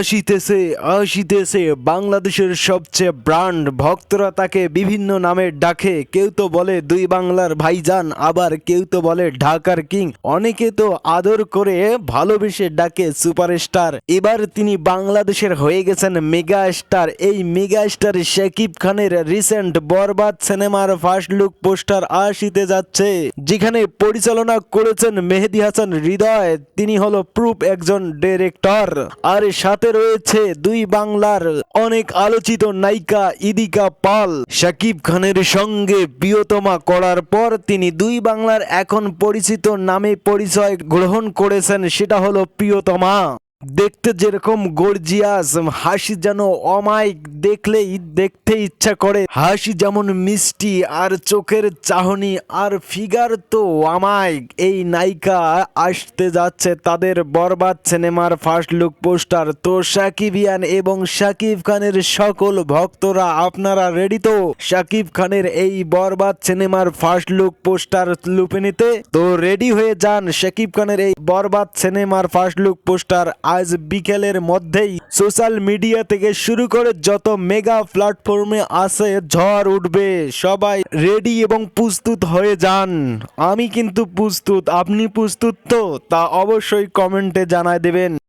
আসিতেছে আসিতেছে বাংলাদেশের সবচেয়ে ব্র্যান্ড ভক্তরা তাকে বিভিন্ন নামে ডাকে। কেউ তো বলে দুই বাংলার ভাইজান, আবার কেউ তো বলে ঢাকার কিং। অনেকে তো আদর করে ভালোবেসে ডাকে সুপারস্টার। এবার তিনি বাংলাদেশের হয়ে গেছেন মেগা স্টার এই মেগা স্টার শাকিব খানের রিসেন্ট বরবাদ সিনেমার ফার্স্ট লুক পোস্টার আসিতে যাচ্ছে, যেখানে পরিচালনা করেছেন মেহেদি হাসান হৃদয়। তিনি হলো প্রুফ একজন ডিরেক্টর। আর সাথে রয়েছে দুই বাংলার অনেক আলোচিত নায়িকা ইদিকা পাল। শাকিব খানের সঙ্গে প্রিয়তমা করার পর তিনি দুই বাংলার এখন পরিচিত নামে পরিচয় গ্রহণ করেছেন, সেটা হলো প্রিয়তমা। দেখতে যেরকম গর্জিয়াস হাসি যেন অমায়িক, দেখলেই, দেখতে ইচ্ছা করে। হাসি যেমন মিষ্টি, আর চোখের চাহনি, আর ফিগার তো অমায়িক। এই নায়িকা আসতে যাচ্ছে তাদের বরবাদ সিনেমার ফার্স্ট লুক পোস্টার তো সাকিবিয়ান এবং শাকিব খানের সকল ভক্তরা, আপনারা রেডি তো? শাকিব খানের এই বরবাদ সিনেমার ফার্স্ট লুক পোস্টার লুপে নিতে? তো রেডি হয়ে যান শাকিব খানের এই বরবাদ সিনেমার ফার্স্ট লুক পোস্টার আজ বিকেলের মধ্যেই সোশ্যাল মিডিয়া থেকে শুরু করে যত মেগা প্ল্যাটফর্মে আসে ঝড় উঠবে, সবাই রেডি এবং প্রস্তুত হয়ে যান। আমি কিন্তু প্রস্তুত, আপনি প্রস্তুত তো? তা অবশ্যই কমেন্টে জানায় দেবেন।